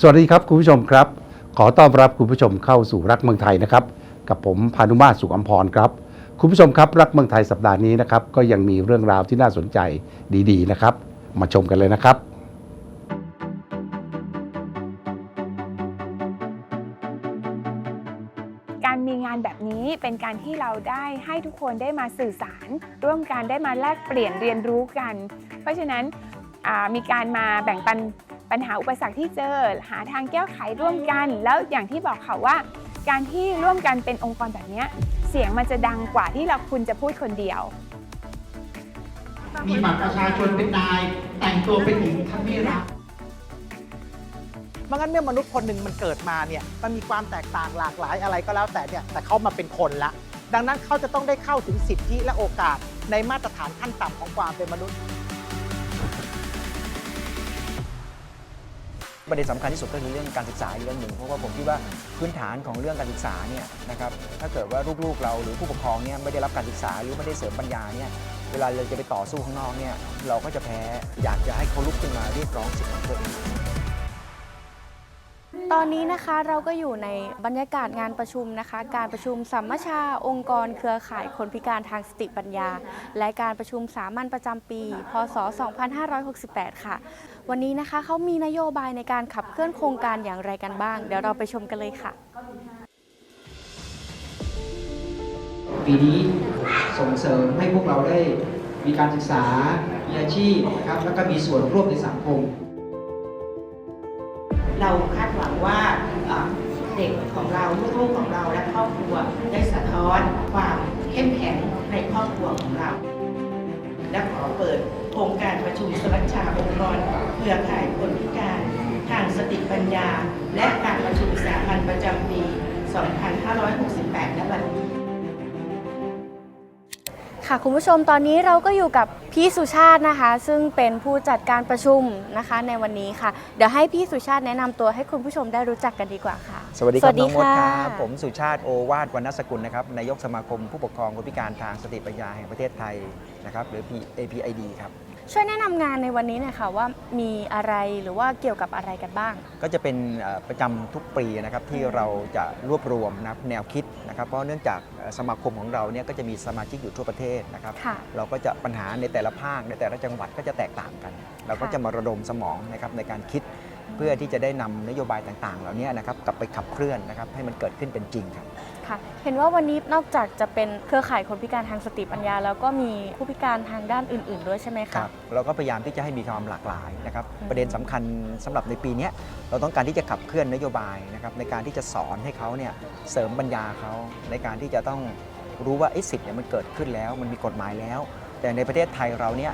สวัสดีครับคุณผู้ชมครับ ขอต้อนรับคุณผู้ชมเข้าสู่รักเมืองไทยนะครับ กับผมพานุมาสุขอัมพรครับคุณผู้ชมครับรักเมืองไทยสัปดาห์นี้นะครับก็ยังมีเรื่องราวที่น่าสนใจดีๆนะครับ มาชมกันเลยนะครับ การมีงานแบบนี้เป็นการที่เราได้ให้ทุกคนได้มาสื่อสาร ร่วมกันได้มาแลกเปลี่ยนเรียนรู้กัน เพราะฉะนั้นมีการมาแบ่งปัน ปัญหาอุปสรรคที่เจอ หาทางแก้ไขร่วมกัน แล้วอย่างที่บอกค่ะว่า การที่ร่วมกันเป็นองค์กรแบบเนี้ยเสียงมันจะดังกว่าที่เราคุณจะพูดคนเดียว มีบัตรประชาชนเป็นนาย แต่งตัวเป็นหญิงท่านไม่รับเพราะงั้นเมื่อมนุษย์คนหนึ่งมันเกิดมาเนี่ยมันมีความแตกต่างหลากหลายอะไรก็แล้วแต่เนี่ยแต่เขามาเป็นคนละ ดังนั้นเขาจะต้องได้เข้าถึงสิทธิและโอกาสในมาตรฐานขั้นต่ำของความเป็นมนุษย์ ประเด็นสำคัญที่สุดก็คือเรื่องการศึกษาอีกเรื่องหนึ่งเพราะว่าผมคิดว่าพื้นฐานของเรื่องการศึกษาเนี่ยนะครับถ้าเกิดว่าลูกๆเราหรือผู้ปกครองเนี่ยไม่ได้รับการศึกษาหรือไม่ได้เสริมปัญญาเนี่ยเวลาเราจะไปต่อสู้ข้างนอกเนี่ยเราก็จะแพ้อยากจะให้เขาลุกขึ้นมาเรียกร้องสิทธิของตัวเองตอนนี้นะคะเราก็อยู่ในบรรยากาศงานประชุมนะคะ การประชุมสัมมชาองค์กรเครือข่ายคนพิการทางสติปัญญา และการประชุมสามัญประจำปี พศ 2568 ค่ะ วันนี้นะคะเขามีนโยบายในการขับเคลื่อนโครงการอย่างไรกันบ้าง เดี๋ยวเราไปชมกันเลยค่ะ ปีนี้ส่งเสริมให้พวกเราได้มีการศึกษา มีอาชีพนะครับแล้วก็มีส่วนร่วมในสังคม เราคาดหวังว่าเอ่อเด็กของเราลูกๆของเราและครอบครัวได้สะท้อนความเข้มแข็งในครอบครัวของเรา และขอเปิดโครงการประชุมสมัชชาองค์กรเครือข่ายคนพิการทางสติปัญญา และการประชุมสามัญประจำปี 2568ณวันนี้ ค่ะคุณผู้ชมตอนนี้เราก็อยู่กับพี่สุชาตินะคะ ซึ่งเป็นผู้จัดการประชุมนะคะในวันนี้ค่ะ เดี๋ยวให้พี่สุชาติแนะนำตัวให้คุณผู้ชมได้รู้จักกันดีกว่าค่ะ สวัสดีครับน้องมดค่ะครับผมสุชาติโอวาทวรรณสกุลนะครับนายกสมาคมผู้ปกครองคนพิการทางสติปัญญาแห่งประเทศไทยนะครับหรือ APID ครับ ช่วยแนะนำงานในวันนี้หน่อยค่ะว่ามีอะไรหรือว่าเกี่ยวกับอะไรกันบ้าง ก็จะเป็นเอ่อประจำทุกปีนะครับที่เราจะรวบรวมนะครับแนวคิดนะครับเพราะเนื่องจากเอ่อสมาคมของเราเนี่ยก็จะมีสมาชิกอยู่ทั่วประเทศนะครับ ค่ะ เราก็จะปัญหาในแต่ละภาคในแต่ละจังหวัดก็จะแตกต่างกัน เราก็ค่ะจะมาระดมสมองนะครับในการคิดเพื่อที่จะได้นำนโยบายต่างๆ เหล่านี้นะครับกลับไปขับเคลื่อนนะครับให้มันเกิดขึ้นเป็นจริงครับ ค่ะ เห็นว่าวันนี้นอกจากจะเป็นเครือข่ายคนพิการทางสติปัญญา แล้วก็มีผู้พิการทางด้านอื่น ๆ ด้วยใช่ไหมครัคะบเราก็พยายามที่จะให้มีความหลากหลายนะครับอืมประเด็นสำคัญสำหรับในปีเนี้ยเราต้องการที่จะขับเคลื่อนนโยบายนะครับในการที่จะสอนให้เขาเนี่ยเสริมปัญญาเขาในการที่จะต้องรู้ว่าไอ้สิทธิ์เนี่ยมันเกิดขึ้นแล้ว มันมีกฎหมายแล้ว แต่ในประเทศไทยเราเนี่ย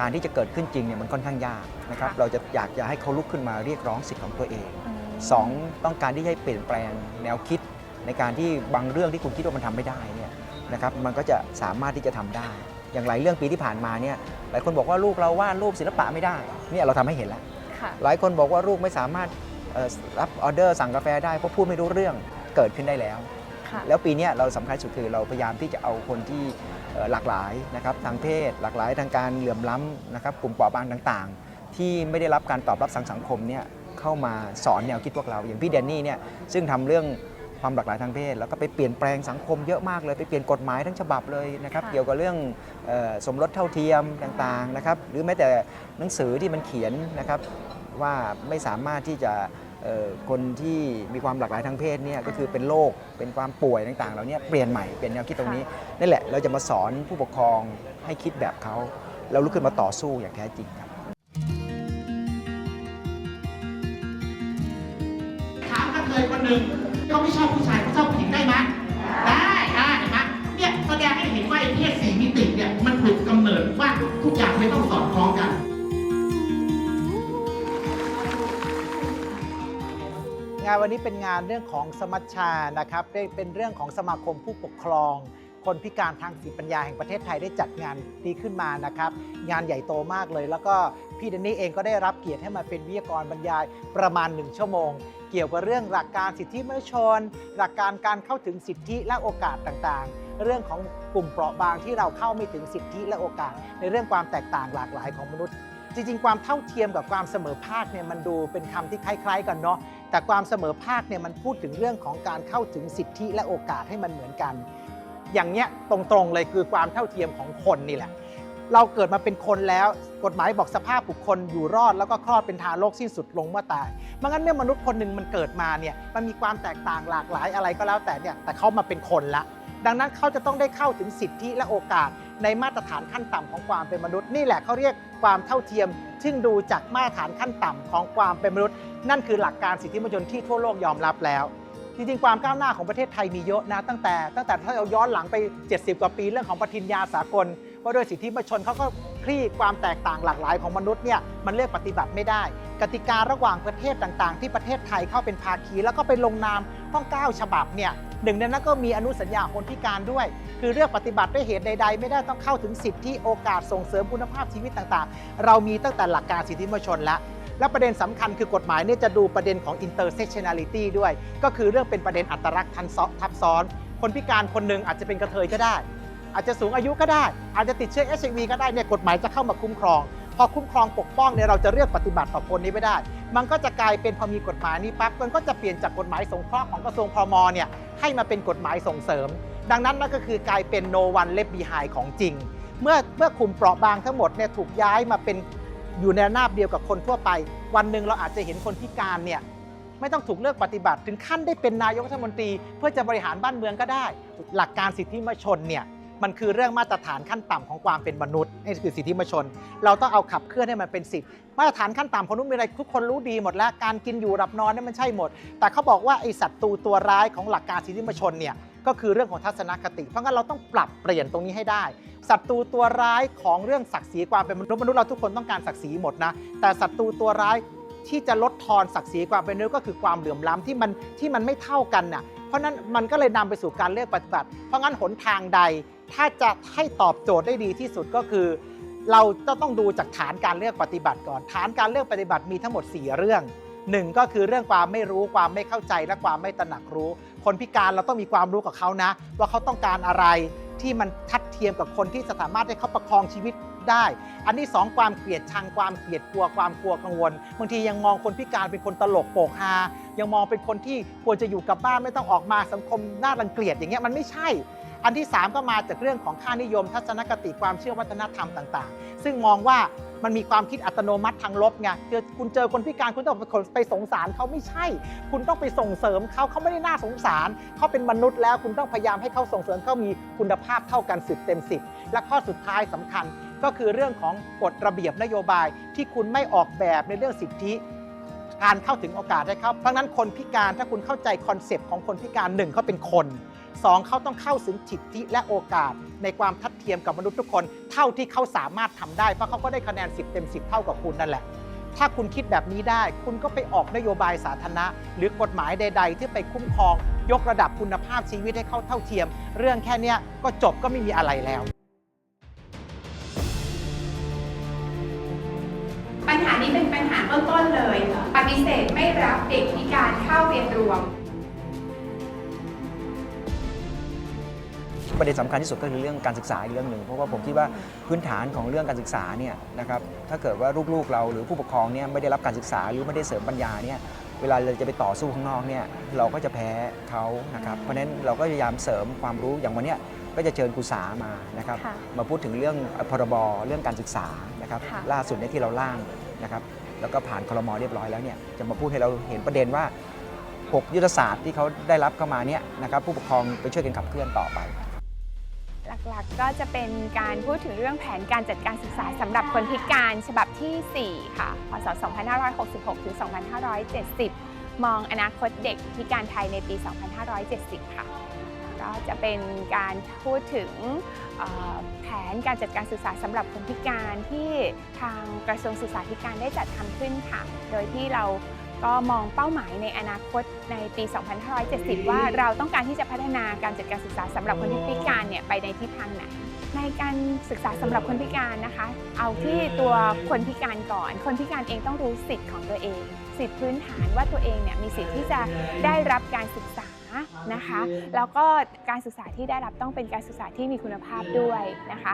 การที่จะเกิดขึ้นจริงเนี่ยมันค่อนข้างยากนะครับเราจะอยากจะให้เขาลุกขึ้นมาเรียกร้องสิทธิ์ของตัวเองอืมสองต้องการที่จะให้เปลี่ยนแปลงแนวคิด ในการที่บางเรื่องที่คุณคิดว่ามันทำไม่ได้เนี่ยนะครับมันก็จะสามารถที่จะทำได้ อย่างหลายเรื่องปีที่ผ่านมาเนี่ยหลายคนบอกว่าลูกเราวาดรูปศิลปะไม่ได้เนี่ยเราทำให้เห็นแล้วค่ะหลายคนบอกว่าลูกไม่สามารถเอ่อรับออเดอร์สั่งกาแฟได้เพราะพูดไม่รู้เรื่องเกิดขึ้นได้แล้วค่ะแล้วปีเนี้ยเราสำคัญสุดคือเราพยายามที่จะเอาคนที่เอ่อหลากหลายนะครับทางเพศ หลากหลายทางการเหลื่อมล้ำนะครับกลุ่มเปราะบางต่างๆ ที่ไม่ได้รับการตอบรับสังสังคมเนี่ยเข้ามาสอนแนวคิดพวกเราอย่างพี่แดนนี่เนี่ยซึ่งทำเรื่อง ความหลากหลายทางเพศ แล้วก็ไปเปลี่ยนแปลงสังคมเยอะมากเลย ไปเปลี่ยนกฎหมายทั้งฉบับเลยนะครับค่ะเกี่ยวกับเรื่องเออสมรสเท่าเทียมต่างๆนะครับ หรือแม้แต่หนังสือที่มันเขียนนะครับว่าไม่สามารถที่จะเอ่อคนที่มีความหลากหลายทางเพศเนี่ยก็คือเป็นโรคเป็นความป่วยต่างๆเหล่านี้เปลี่ยนใหม่เปลี่ยนแนวคิดตรงนี้นั่นแหละเราจะมาสอนผู้ปกครองให้คิดแบบเขาแล้วลุกขึ้นมาต่อสู้อย่างแท้จริงครับถามกันเลยคนหนึ่ง เขาไม่ชอบผู้ชายเขาชอบผู้หญิงได้ไหมได้ได้เห็นไหมเนี่ยแสดงให้เห็นว่าไอ้เพศสี่มิติเนี่ยมันถูกกำเนิดว่าทุกอย่างไม่ต้องสอดคล้องกันงานวันนี้เป็นงานเรื่องของสมัชชานะครับได้เป็นเรื่องของสมาคมผู้ปกครอง คนพิการทางสติปัญญาแห่งประเทศไทยได้จัดงานนี้ขึ้นมานะครับ งานใหญ่โตมากเลย แล้วก็พี่เดนนี่เองก็ได้รับเกียรติให้มาเป็นวิทยากรบรรยายประมาณ 1 ชั่วโมง เกี่ยวกับเรื่องหลักการสิทธิมนุษยชน หลักการการเข้าถึงสิทธิและโอกาสต่างๆ เรื่องของกลุ่มเปราะบางที่เราเข้าไม่ถึงสิทธิและโอกาส ในเรื่องความแตกต่างหลากหลายของมนุษย์ จริงๆ ความเท่าเทียมกับความเสมอภาคเนี่ยมันดูเป็นคำที่คล้ายๆ กันเนาะแต่ความเสมอภาคเนี่ยมันพูดถึงเรื่องของการเข้าถึงสิทธิและโอกาสให้มันเหมือนกัน อย่างเนี้ยตรงๆเลยคือความเท่าเทียมของคนนี่แหละ เราเกิดมาเป็นคนแล้ว กฎหมายบอกสภาพบุคคลอยู่รอดแล้วก็คลอดเป็นทารกสิ้นสุดลงเมื่อตายมื่งั้นเมื่อมนุษย์คนหนึ่งมันเกิดมาเนี่ยมันมีความแตกต่างหลากหลายอะไรก็แล้วแต่เนี่ยแต่เขามาเป็นคนละ ดังนั้นเขาจะต้องได้เข้าถึงสิทธิและโอกาส ในมาตรฐานขั้นต่ำของความเป็นมนุษย์นี่แหละเขาเรียกความเท่าเทียม ซึ่งดูจากมาตรฐานขั้นต่ำของความเป็นมนุษย์ นั่นคือหลักการสิทธิมนุษยชนที่ทั่วโลกยอมรับแล้วจริงๆ ความก้าวหน้าของประเทศไทยมีเยอะนะตั้งแต่ตั้งแต่ถ้าเราย้อนหลังไป 70 กว่าปีเรื่องของปฏิญญาสากล ว่าด้วยสิทธิมนุษยชนเขาก็คลี่ความแตกต่างหลากหลายของมนุษย์เนี่ยมันเลือกปฏิบัติไม่ได้ กติการะหว่างประเทศต่างๆ ที่ประเทศไทยเข้าเป็นภาคีแล้วก็ไปลงนามต้องเก้าฉบับเนี่ยหนึ่งในนั้นก็มีอนุสัญญาคนพิการด้วย คือเลือกปฏิบัติด้วยเหตุใด ๆ ไม่ได้ต้องเข้าถึงสิทธิโอกาสส่งเสริมคุณภาพชีวิตต่างๆ เรามีตั้งแต่หลักการสิทธิมนุษยชนแล้วและประเด็นสำคัญคือกฎหมายเนี่ยจะดูประเด็นของ intersectionality ด้วย ก็คือเรื่องเป็นประเด็นอัตลักษณ์ทับซ้อน คนพิการคนหนึ่งอาจจะเป็นกระเทยก็ได้ อาจจะสูงอายุก็ได้ อาจจะติดเชื้อ HIV ก็ได้เนี่ยกฎหมายจะเข้ามาคุ้มครอง พอคุ้มครองปกป้องเนี่ยเราจะเลือกปฏิบัติต่อคนนี้ไม่ได้ มันก็จะกลายเป็นพอมีกฎหมายนี้ปั๊บมันก็จะเปลี่ยนจากกฎหมายสงเคราะห์ของกระทรวงพมเนี่ยให้มาเป็นกฎหมายส่งเสริม ดังนั้นนั่นก็คือกลายเป็น no one left behind ของจริง เมื่อเมื่อกลุ่มเปราะบางทั้งหมดเนี่ยถูกย้ายมาเป็นอยู่ในระนาบเดียวกับคนทั่วไป วันหนึ่งเราอาจจะเห็นคนพิการเนี่ยไม่ต้องถูกเลือกปฏิบัติ ถึงขั้นได้เป็นนายกรัฐมนตรี เพื่อจะบริหารบ้านเมืองก็ได้ หลักการสิทธิมชนเนี่ย มันคือเรื่องมาตรฐานขั้นต่ำของความเป็นมนุษย์นี่คือสิทธิมนุษยชน เราต้องเอาขับเคลื่อนให้มันเป็นสิทธิมาตรฐานขั้นต่ำของมนุษย์มีอะไรทุกคนรู้ดีหมดแล้วการกินอยู่หลับนอนนี่มันใช่หมด แต่เขาบอกว่าไอศัตรูตัวร้ายของหลักการสิทธิมนุษยชนเนี่ยก็คือเรื่องของทัศนคติ เพราะงั้นเราต้องปรับเปลี่ยนตรงนี้ให้ได้ศัตรูตัวร้ายของเรื่องศักดิ์ศรีความเป็นมนุษย์มนุษย์เราทุกคนต้องการศักดิ์ศรีหมดนะแต่ศัตรูตัวร้ายที่จะลดทอนศักดิ์ศรีความเป็นมนุษย์ก็คือความเหลื่อมล้ำที่มันที่มันไม่เท่ากันน่ะเพราะนั้นมันก็เลยนำไปสู่การเลือกปฏิบัติ เพราะงั้นหนทางใด ถ้าจะให้ตอบโจทย์ได้ดีที่สุดก็คือ เราจะต้องดูจากฐานการเลือกปฏิบัติก่อน ฐานการเลือกปฏิบัติมีทั้งหมด 4 เรื่องหนึ่งก็คือเรื่องความไม่รู้ความไม่เข้าใจและความไม่ตระหนักรู้ คนพิการเราต้องมีความรู้กับเขานะ ว่าเขาต้องการอะไรที่มันทัดเทียมกับคนที่สามารถให้เขาประคองชีวิตได้ อันที่สองความเกลียดชังความเกลียดกลัวความกลัวกังวลบางทียังมองคนพิการเป็นคนตลกโปกฮายังมองเป็นคนที่ควรจะอยู่กับบ้านไม่ต้องออกมาสังคมน่ารังเกียจอย่างเงี้ยมันไม่ใช่ อันที่ 3 ก็มาจากเรื่องของค่านิยม ทัศนคติความเชื่อวัฒนธรรมต่าง ๆ ซึ่งมองว่ามันมีความคิดอัตโนมัติทางลบไงเจอคุณเจอคนพิการคุณต้องไปสงสารเขาไม่ใช่ คุณต้องไปส่งเสริมเขาเขาไม่ได้น่าสงสาร เขาเป็นมนุษย์แล้วคุณต้องพยายามให้เขาส่งเสริมเขามีคุณภาพเท่ากันสิบเต็มสิบและข้อสุดท้ายสำคัญก็คือเรื่องของกฎระเบียบนโยบายที่คุณไม่ออกแบบในเรื่องสิทธิการเข้าถึงโอกาสให้เขาเพราะงั้นคนพิการถ้าคุณเข้าใจคอนเซปต์ของคนพิการหนึ่งเขาเป็นคน สองเขาต้องเข้าถึงสิทธิและโอกาส ในความทัดเทียมกับมนุษย์ทุกคน เท่าที่เขาสามารถทำได้ เพราะเขาก็ได้คะแนน 10 เต็ม 10 เท่ากับคุณนั่นแหละ ถ้าคุณคิดแบบนี้ได้ คุณก็ไปออกนโยบายสาธารณะ หรือกฎหมายใด ๆ ที่ไปคุ้มครอง ยกระดับคุณภาพชีวิตให้เข้าเท่าเทียม เรื่องแค่นี้ก็จบก็ไม่มีอะไรแล้วปัญหานี้เป็นปัญหาเบื้องต้นเลย ปฏิเสธไม่รับเด็กพิการเข้าเรียนรวม ประเด็นสำคัญที่สุดก็คือเรื่องการศึกษาอีกเรื่องหนึ่งเพราะว่าผมคิดว่าพื้นฐานของเรื่องการศึกษาเนี่ยนะครับถ้าเกิดว่าลูกๆเราหรือผู้ปกครองเนี่ยไม่ได้รับการศึกษาหรือไม่ได้เสริมปัญญาเนี่ยเวลาเราจะไปต่อสู้ข้างนอกเนี่ยเราก็จะแพ้เขานะครับเพราะฉะนั้นเราก็พยายามเสริมความรู้อย่างวันเนี้ยก็จะเชิญครูสามานะครับค่ะมาพูดถึงเรื่องพรบเรื่องการศึกษานะครับค่ะ ล่าสุดเนี่ยที่เราล่างนะครับแล้วก็ผ่านคลมเรียบร้อยแล้วเนี่ยจะมาพูดให้เราเห็นประเด็นว่า 6 ยุทธศาสตร์ที่เขาได้รับเข้ามาเนี่ยนะครับผู้ปกครองไปช่วยกันขับเคลื่อนต่อไป หลักๆ ก็จะเป็นการพูดถึงเรื่องแผนการจัดการศึกษาสำหรับคนพิการฉบับทีสี่ 4 ค่ะ พศ 2566 ถึง 2570 มองอนาคตเด็กพิการไทยในปี 2570 ค่ะ ก็จะเป็นการพูดถึงแผนการจัดการศึกษาสำหรับคนพิการที่ทางกระทรวงศึกษาธิการได้จัดทำขึ้นค่ะ โดยที่เรา ก็มองเป้าหมายในอนาคตในปี 2570 ว่าเราต้องการที่จะพัฒนาการจัดการศึกษาสำหรับคนพิการเนี่ยไปในทิศทางไหน ในการศึกษาสำหรับคนพิการนะคะ เอาที่ตัวคนพิการก่อน คนพิการเองต้องรู้สิทธิ์ของตัวเอง สิทธิพื้นฐานว่าตัวเองเนี่ยมีสิทธิ์ที่จะได้รับการศึกษา นะคะ แล้วก็การศึกษาที่ได้รับต้องเป็นการศึกษาที่มีคุณภาพด้วยนะคะ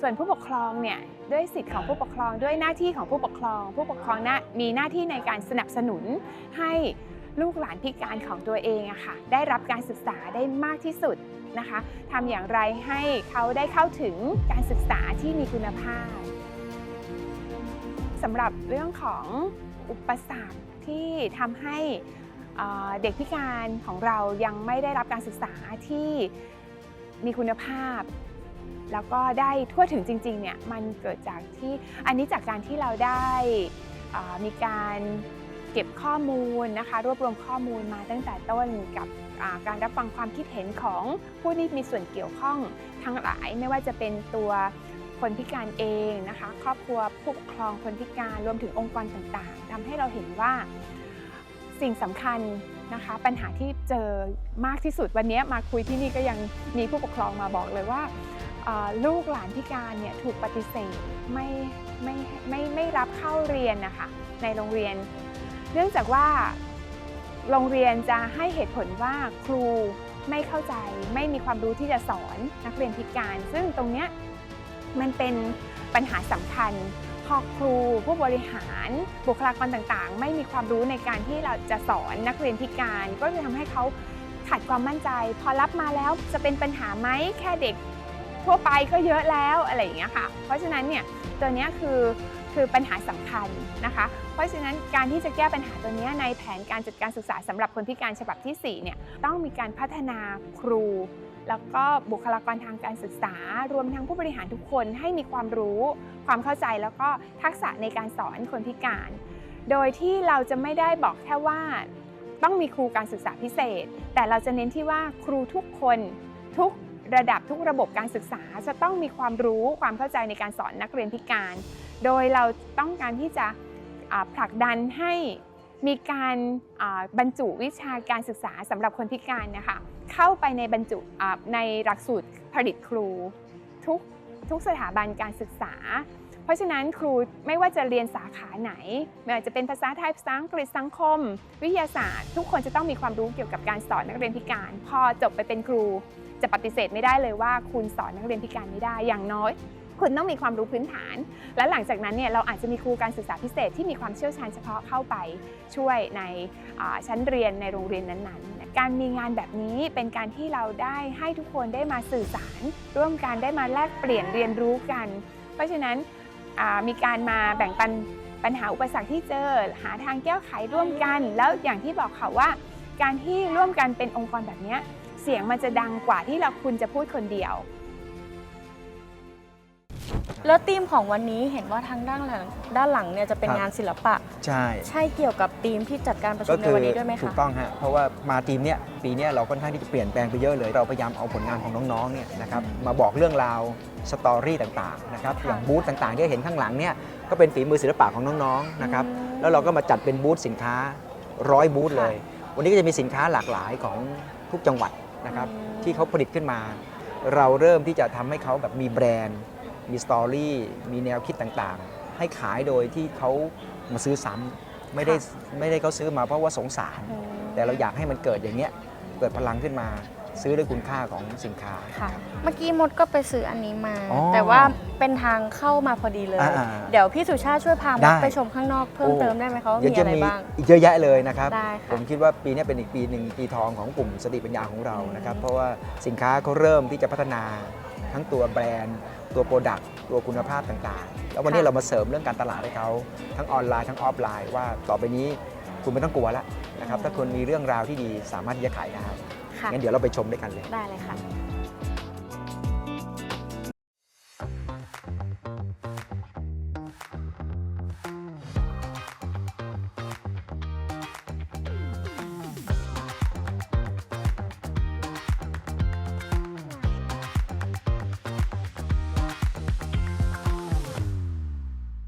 ส่วนผู้ปกครองเนี่ยด้วยสิทธิ์ของผู้ปกครองด้วยหน้าที่ของผู้ปกครอง ผู้ปกครองนะมีหน้าที่ในการสนับสนุนให้ลูกหลานพิการของตัวเองอะค่ะได้รับการศึกษาได้มากที่สุดนะคะทำอย่างไรให้เขาได้เข้าถึงการศึกษาที่มีคุณภาพสำหรับเรื่องของอุปสรรคที่ทำให้ เด็กพิการของเรายังไม่ได้รับการศึกษาที่มีคุณภาพ แล้วก็ได้ทั่วถึงจริงๆเนี่ยมันเกิดจากที่อันนี้จากการที่เราได้มีการเก็บข้อมูลนะคะรวบรวมข้อมูลมาตั้งแต่ต้นกับการรับฟังความคิดเห็นของผู้ที่มีส่วนเกี่ยวข้องทั้งหลายไม่ว่าจะเป็นตัวคนพิการเองนะคะ ครอบครัวผู้ปกครองคนพิการรวมถึงองค์กรต่างๆทำให้เราเห็นว่า สิ่งสำคัญนะคะ ปัญหาที่เจอมากที่สุดวันนี้มาคุยที่นี่ก็ยังมีผู้ปกครองมาบอกเลยว่าลูกหลานพิการเนี่ยถูกปฏิเสธไม่ไม่ไม่ไม่รับเข้าเรียนนะคะในโรงเรียน เนื่องจากว่าโรงเรียนจะให้เหตุผลว่าครูไม่เข้าใจไม่มีความรู้ที่จะสอนนักเรียนพิการ ซึ่งตรงเนี้ยมันเป็นปัญหาสำคัญ พอครูผู้บริหารบุคลากรต่างๆ ไม่มีความรู้ในการที่เราจะสอนนักเรียนพิการ ก็จะทำให้เขาขาดความมั่นใจ พอรับมาแล้วจะเป็นปัญหาไหมแค่เด็กทั่วไปก็เยอะแล้วอะไรอย่างเงี้ยค่ะ เพราะฉะนั้นเนี่ยตัวเนี้ยคือ คือปัญหาสำคัญนะคะ เพราะฉะนั้นการที่จะแก้ปัญหาตัวนี้ในแผนการจัดการศึกษาสำหรับคนพิการฉบับที่4เนี่ยต้องมีการพัฒนาครู แล้วก็บุคลากรทางการศึกษา รวมทั้งผู้บริหารทุกคนให้มีความรู้ ความเข้าใจแล้วก็ทักษะในการสอนคนพิการ โดยที่เราจะไม่ได้บอกแค่ว่าต้องมีครูการศึกษาพิเศษ แต่เราจะเน้นที่ว่าครูทุกคนทุกระดับทุกระบบการศึกษาจะต้องมีความรู้ความเข้าใจในการสอนนักเรียนพิการ โดยเราต้องการที่จะผลักดันให้มีการบรรจุวิชาการศึกษาสำหรับคนพิการนะคะเข้าไปในบรรจุในหลักสูตรผลิตครูทุกทุกสถาบันการศึกษา เพราะฉะนั้นครูไม่ว่าจะเรียนสาขาไหน ไม่ว่าจะเป็นภาษาไทยภาษาอังกฤษสังคม วิทยาศาสตร์ ทุกคนจะต้องมีความรู้เกี่ยวกับการสอนนักเรียนพิการ พอจบไปเป็นครู จะปฏิเสธไม่ได้เลยว่าคุณสอนนักเรียนพิการไม่ได้อย่างน้อย คุณต้องมีความรู้พื้นฐาน และหลังจากนั้นเนี่ยเราอาจจะมีครูการศึกษาพิเศษที่มีความเชี่ยวชาญเฉพาะเข้าไปช่วยในชั้นเรียนในโรงเรียนนั้นๆ การมีงานแบบนี้เป็นการที่เราได้ให้ทุกคนได้มาสื่อสาร ร่วมกันได้มาแลกเปลี่ยนเรียนรู้กัน เพราะฉะนั้นมีการมาแบ่งปันปัญหาอุปสรรคที่เจอ หาทางแก้ไขร่วมกัน แล้วอย่างที่บอกค่ะว่า การที่ร่วมกันเป็นองค์กรแบบนี้เสียงมันจะดังกว่าที่เราคุณจะพูดคนเดียว แล้วธีมของวันนี้เห็นว่าทางด้านหลังด้านหลังเนี่ยจะเป็นครับ งานศิลปะ ใช่ใช่เกี่ยวกับธีมที่จัดการประชุก็มในคือวันนี้ด้วยไหมถูคะกต้องฮะเพราะว่ามาทีมเนี้ยปีเนี้ยเราค่อนข้างที่จะเปลี่ยนแปลงไปเยอะเลย เราพยายามเอาผลงานของน้องๆเนี่ยนะครับมาบอกเรื่องราวสตอรี่ต่างๆนะครับค่ะอย่างบูธต่างๆที่เห็นข้างหลังเนี่ยก็เป็นฝีมือศิลปะของน้องๆนะครับอืมแล้วเราก็มาจัดเป็นบูธสินค้าร้อยบูธเลย วันนี้ก็จะมีสินค้าหลากหลายของทุกจังหวัดนะครับอืม ที่เขาผลิตขึ้นมา เราเริ่มที่จะทำให้เขาแบบมีแบรนด์ มีสตอรี่มีแนวคิดต่างๆ ให้ขายโดยที่เขามาซื้อซ้ำไม่ได้ไม่ได้เขาซื้อมาเพราะว่าสงสารอืมแต่เราอยากให้มันเกิดอย่างเนี้ยเกิดพลังขึ้นมาซื้อด้วยคุณค่าของสินค้าค่ะ เมื่อกี้มดก็ไปซื้ออันนี้มาอ๋อแต่ว่าเป็นทางเข้ามาพอดีเลยอ่าเดี๋ยวพี่สุชาติช่วยพามได้ดไปชมข้างนอกเพิ่มโอ้เติมได้ไหมคะว่าเดี๋ยวมีจะอะไรมีบ้างอีกเยอะแยะเลยนะครับได้ค่ะผมคิดว่าปีนี้เป็นอีกปีหนึ่งปีทองของกลุ่มสติปัญญาของเรานะครับ เพราะว่าสินค้าเขาเริ่มที่จะพัฒนาทั้งตัวแบรนด์ ตัวโปรดักต์ตัวคุณภาพต่างๆ แล้ววันนี้ค่ะเรามาเสริมเรื่องการตลาดให้เขาทั้งออนไลน์ทั้งออฟไลน์ ว่าต่อไปนี้คุณไม่ต้องกลัวแล้วนะครับถ้าคุณมีเรื่องราวที่ดีสามารถที่จะขายได้ค่ะ งั้นเดี๋ยวเราไปชมด้วยกันเลย ได้เลยค่ะ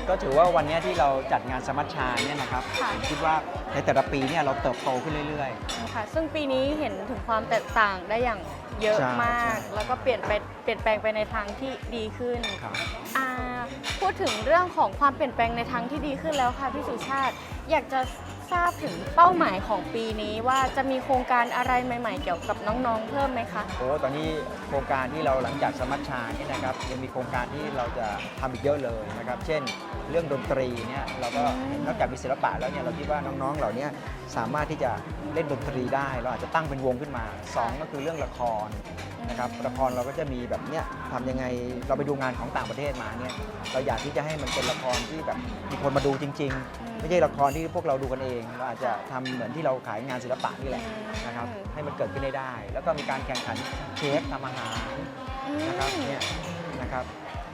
ก็ถือว่าวันนี้ที่เราจัดงานสมัชชาเนี่ยนะครับค่ะ ผมคิดว่าในแต่ละปีเนี่ยเราเติบโตขึ้นเรื่อย ค่ะซึ่งปีนี้เห็นถึงความแตกต่างได้อย่างเยอะใช่มาก ใช่ แล้วก็เปลี่ยนไปเปลี่ยนแปลงไปในทางที่ดีขึ้นๆครับ อ่าพูดถึงเรื่องของความเปลี่ยนแปลงในทางที่ดีขึ้นแล้วค่ะพี่สุชาติ อยากจะ ทราบถึงเป้าหมายของปีนี้ว่าจะมีโครงการอะไรใหม่ ๆ เกี่ยวกับน้องๆ เพิ่มไหมคะโอ้ตอนนี้โครงการที่เราหลังจากสมัชชาเนี่ยนะครับยังมีโครงการที่เราจะทำอีกเยอะเลยนะครับ เช่น เรื่องดนตรีเนี่ยเราก็อืมนอกจากมีศิลปะแล้วเนี่ยเราคิดว่าน้องๆเหล่านี้สามารถที่จะเล่นดนตรีได้ เราอาจจะตั้งเป็นวงขึ้นมาสองก็คือเรื่องละคร นะครับละครเราก็จะมีแบบเนี้ยทำยังไงเราไปดูงานของต่างประเทศมาเนี่ยเราอยากที่จะให้มันเป็นละครที่แบบมีคนมาดูจริง ๆไม่ใช่ละครที่พวกเราดูกันเองเราอาจจะทำเหมือนที่เราขายงานศิลปะนี่แหละนะครับ ให้มันเกิดขึ้นได้ได้ แล้วก็มีการแข่งขันเชฟทำอาหารอืมนะครับเนี่ยนะครับ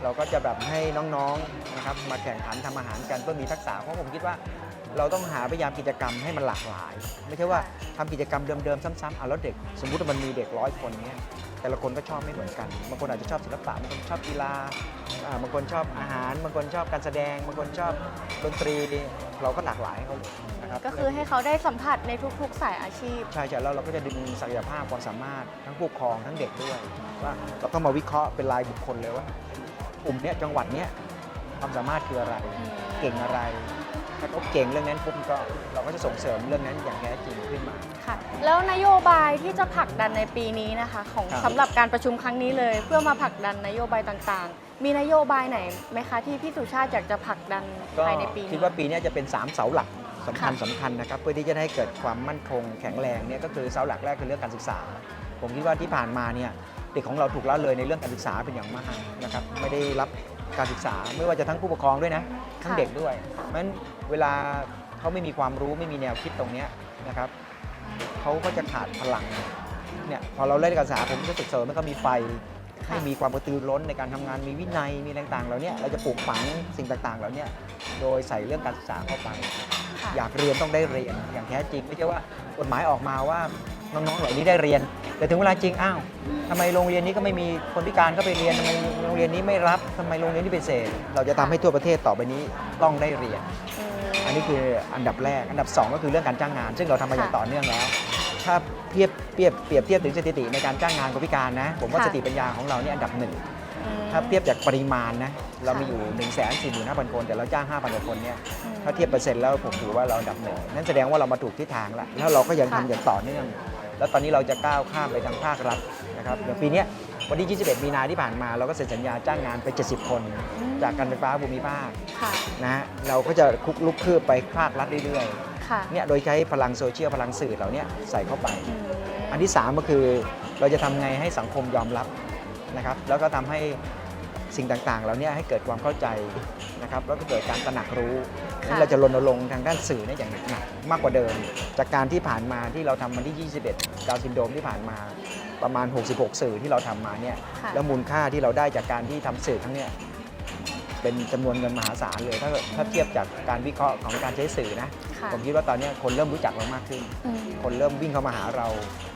เราก็จะแบบให้น้องๆนะครับมาแข่งขันทำอาหารกันเพื่อมีทักษะเพราะผมคิดว่า เราต้องหาพยายามกิจกรรมให้มันหลากหลาย ไม่ใช่ว่าทำกิจกรรมเดิมๆซ้ำๆอะแล้วเด็ก สมมุติว่ามันมีเด็กร้อยคนเนี้ย แต่ละคนก็ชอบไม่เหมือนกัน บางคนอาจจะชอบศิลปะ บางคนชอบกีฬาอ่าบางคนชอบอาหาร บางคนชอบการแสดง บางคนชอบดนตรี เราก็หลากหลายให้เขาเลยนะครับ ก็คือให้เขาได้สัมผัสในทุกๆ สายอาชีพ ใช่ใช่แล้วเราก็จะดึงศักยภาพความสามารถทั้งผู้ปกครองทั้งเด็กด้วยว่าเราต้องมาวิเคราะห์เป็นรายบุคคลเลยว่ากลุ่มเนี้ยจังหวัดเนี้ยความสามารถคืออะไร เก่งอะไร ถ้าเขาเก่งเรื่องนั้นปุ๊บก็เราก็จะส่งเสริมเรื่องนั้นอย่างแท้จริงขึ้นมา ค่ะแล้วนโยบายที่จะผลักดันในปีนี้นะคะ ของครับ สำหรับการประชุมครั้งนี้เลย เพื่อมาผลักดันนโยบายต่างๆ มีนโยบายไหนไหมคะที่พี่สุชาติอยากจะผลักดันก็ภายในปีนี้ คิดว่าปีเนี้ยจะเป็น 3 เสาหลักสำคัญค่ะ สำคัญนะครับ เพื่อที่จะให้เกิดความมั่นคงแข็งแรงเนี่ยก็คือเสาหลักแรกคือเรื่องการศึกษา ผมคิดว่าที่ผ่านมาเนี่ยเด็กของเราถูกละเลยในเรื่องการศึกษาเป็นอย่างมากนะครับไม่ได้รับการศึกษาไม่ว่าจะทั้งผู้ปกครองด้วยนะทั้งเด็กด้วยเพราะฉะนั้น เวลาเขาไม่มีความรู้ไม่มีแนวคิดตรงเนี้ยนะครับเขาก็จะขาดพลังเนี่ยพอเราเล่นการศึกษาผมจะสึกเสริมมันก็มีไฟให้มีความกระตือรือร้นในการทำงานมีวินัยมีอะไรต่างๆเหล่าเนี้ยเราจะปลูกฝังสิ่งต่างๆเหล่าเนี้ยโดยใส่เรื่องการศึกษาเข้าไปค่ะอยากเรียนต้องได้เรียนอย่างแท้จริงไม่ใช่ว่ากฎหมายออกมาว่าน้องๆเหล่านี้ได้เรียน แต่ถึงเวลาจริงอ้าวทำไมโรงเรียนนี้ก็ไม่มีคนพิการเข้าไปเรียนทำไมโรงเรียนนี้ไม่รับทำไมโรงเรียนนี้เป็นเศษ เราจะทำให้ทั่วประเทศต่อไปนี้ต้องได้เรียน อืมอันนี้คืออันดับแรก อันดับ 2 ก็คือเรื่องการจ้างงาน ซึ่งเราทำมาอย่างค่ะต่อเนื่องแล้ว ถ้าเทียบเปรียบเปรียบเทียบถึงสถิติในการจ้างงานคนพิการนะ ผมว่าค่ะสติปัญญาของเราเนี่ยอันดับหนึ่งอืมถ้าเทียบจากปริมาณนะ เรามีค่ะอยู่ 1 4 5 0 0 0 คน แต่เราจ้าง 5,000กว่าคนเนี่ยอืมถ้าเทียบเปอร์เซ็นต์แล้วผมถือว่าเราอันดับหนึ่ง นั่นแสดงว่าเรามาถูกทิศทางแล้ว แล้วเราก็ยังค่ะทำอย่างต่อเนื่อง แล้วตอนนี้เราจะก้าวข้ามไปทางภาครัฐนะครับอย่างปีเนี้ย วันที่ 21 มีนาที่ผ่านมาเราก็เซ็นสัญญาจ้างงานไป 70 คน จากการไฟฟ้าภูมิภาคค่ะนะฮะเราก็จะคุกลุกคืบไปภาครัฐเรื่อยๆค่ะเนี่ยโดยใช้พลังโซเชียลพลังสื่อเหล่าเนี้ยใส่เข้าไป อืมอันที่ 3 ก็คือเราจะทำไงให้สังคมยอมรับนะครับแล้วก็ทำให้ สิ่งต่างๆเหล่านี้ให้เกิดความเข้าใจนะครับแล้วก็เกิดการตระหนักรู้ค่ะนั้นเราจะรณรงค์ทางด้านสื่อเนี่ยอย่างหนักๆมากกว่าเดิม จากการที่ผ่านมาที่เราทำมันที่ 21ดาวซินโดรมที่ผ่านมาประมาณ 66 สื่อที่เราทำมาเนี่ยค่ะแล้วมูลค่าที่เราได้จากการที่ทำสื่อทั้งเนี้ยเป็นจำนวนเงินมหาศาลเลยถ้าถ้าเทียบจากการวิเคราะห์ของการใช้สื่อนะค่ะผมคิดว่าตอนเนี้ยคนเริ่มรู้จักเรามากขึ้นอืมคนเริ่มวิ่งเข้ามาหาเราเอ่อ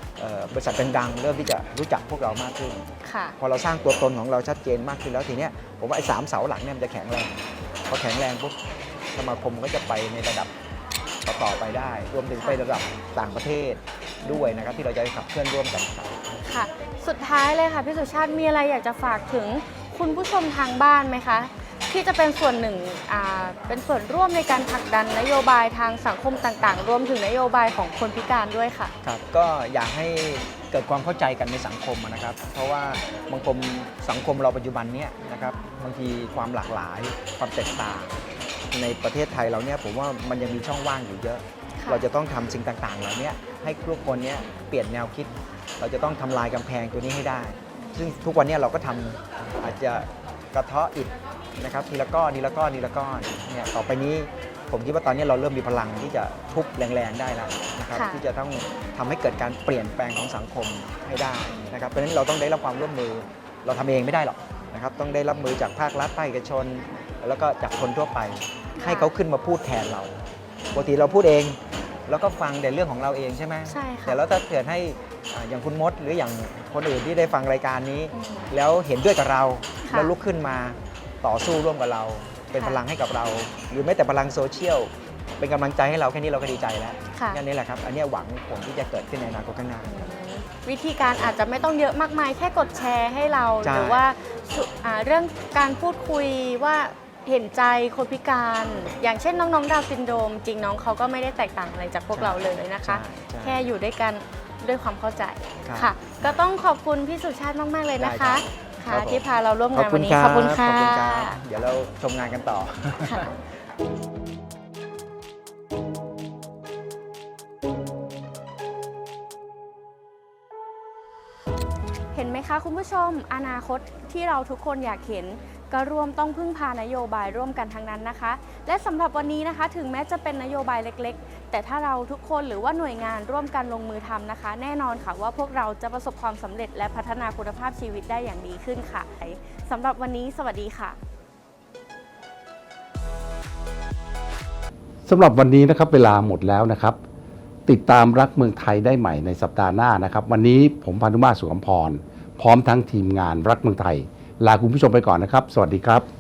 บริษัทดังๆเริ่มที่จะรู้จักพวกเรามากขึ้น ค่ะ พอเราสร้างตัวตนของเราชัดเจนมากขึ้นแล้วทีเนี้ยผมว่าไอ้สามเสาหลักเนี่ยมันจะแข็งแรงพอแข็งแรงปุ๊บสมาคมก็จะไปในระดับต่อๆไปได้ รวมถึงไประดับต่างประเทศด้วยนะครับที่เราจะขับเคลื่อนร่วมกันครับ ค่ะ สุดท้ายเลยค่ะพี่สุชาติมีอะไรอยากจะฝากถึงคุณผู้ชมทางบ้านไหมคะ ที่จะเป็นส่วนหนึ่งอ่าเป็นส่วนร่วมในการผลักดันนโยบายทางสังคมต่างๆ รวมถึงนโยบายของคนพิการด้วยค่ะ ครับก็อยากให้เกิดความเข้าใจกันในสังคมอะนะครับ เพราะว่าบางคมสังคมเราปัจจุบันเนี้ยนะครับบางทีความหลากหลายความแตกต่างในประเทศไทยเราเนี่ยผมว่ามันยังมีช่องว่างอยู่เยอะค่ะเราจะต้องทำสิ่งต่างๆเหล่านี้ให้ทุกคนเนี้ยเปลี่ยนแนวคิด เราจะต้องทำลายกำแพงตัวนี้ให้ได้ ซึ่งทุกวันเนี้เราก็ทำอาจจะกระเทาะอิฐ นะครับทีละก้อนทีละก้อนทีละก้อนเนี่ยต่อไปนี้ผมคิดว่าตอนนี้เราเริ่มมีพลังที่จะทุบแรงๆได้แล้วนะครับค่ะที่จะต้องทำให้เกิดการเปลี่ยนแปลงของสังคมให้ได้นะครับเพราะฉะนั้นเราต้องได้รับความร่วมมือเราทำเองไม่ได้หรอกนะครับต้องได้รับมือจากภาครัฐภาคเอกชน แล้วก็จากคนทั่วไปให้เขาขึ้นมาพูดแทนเราปกติเราพูดเอง แล้วก็ฟังแต่เรื่องของเราเองใช่ไหม ใช่ค่ะแต่แล้วถ้าเกิดให้อ่าอย่างคุณมดหรืออย่างคนอื่นที่ได้ฟังรายการนี้ อืม แล้วเห็นด้วยกับเราค่ะ แล้วลุกขึ้นมา ต่อสู้ร่วมกับเรา เป็นค่ะพลังให้กับเรา หรือแม้แต่พลังโซเชียลเป็นกำลังใจให้เราแค่นี้เราก็ดีใจแล้วค่ะ แค่นี้แหละครับอันเนี้ยหวังผลที่จะเกิดขึ้นในอนาคตข้างหน้า วิธีการอาจจะไม่ต้องเยอะมากมาย แค่กดแชร์ให้เรา ใช่ หรือว่าสุอ่าเรื่องการพูดคุยว่าเห็นใจคนพิการ อย่างเช่นน้องๆดาวน์ซินโดรมจริงน้องเขาก็ไม่ได้แตกต่างอะไรจากพวกเราเลยนะคะ ใช่ใช่แค่อยู่ด้วยกันด้วยความเข้าใจครับค่ะ ก็ต้องขอบคุณพี่สุชาติมาก ๆ เลยนะคะได้ครัค่ะบ ผม ที่พาเราร่วมงานวันนี้รัขอบคุณค่ะขอบคุณครับเดี๋ยวเราชมงานกันต่อ ค่ะเห็นไหมคะคุณผู้ชมอนาคตที่เราทุกคนอยากเห็น ก็ร่วมต้องพึ่งพานโยบายร่วมกันทั้งนั้นนะคะ และสำหรับวันนี้นะคะ ถึงแม้จะเป็นนโยบายเล็กๆ แต่ถ้าเราทุกคนหรือว่าหน่วยงานร่วมกันลงมือทำนะคะ แน่นอนค่ะว่าพวกเราจะประสบความสำเร็จและพัฒนาคุณภาพชีวิตได้อย่างดีขึ้นค่ะสำหรับวันนี้ สวัสดีค่ะสำหรับวันนี้นะครับเวลาหมดแล้วนะครับ ติดตามรักเมืองไทยได้ใหม่ในสัปดาห์หน้านะครับ วันนี้ผมพานุมาสุขมพร พร้อมทั้งทีมงานรักเมืองไทย ลาคุณผู้ชมไปก่อนนะครับ สวัสดีครับ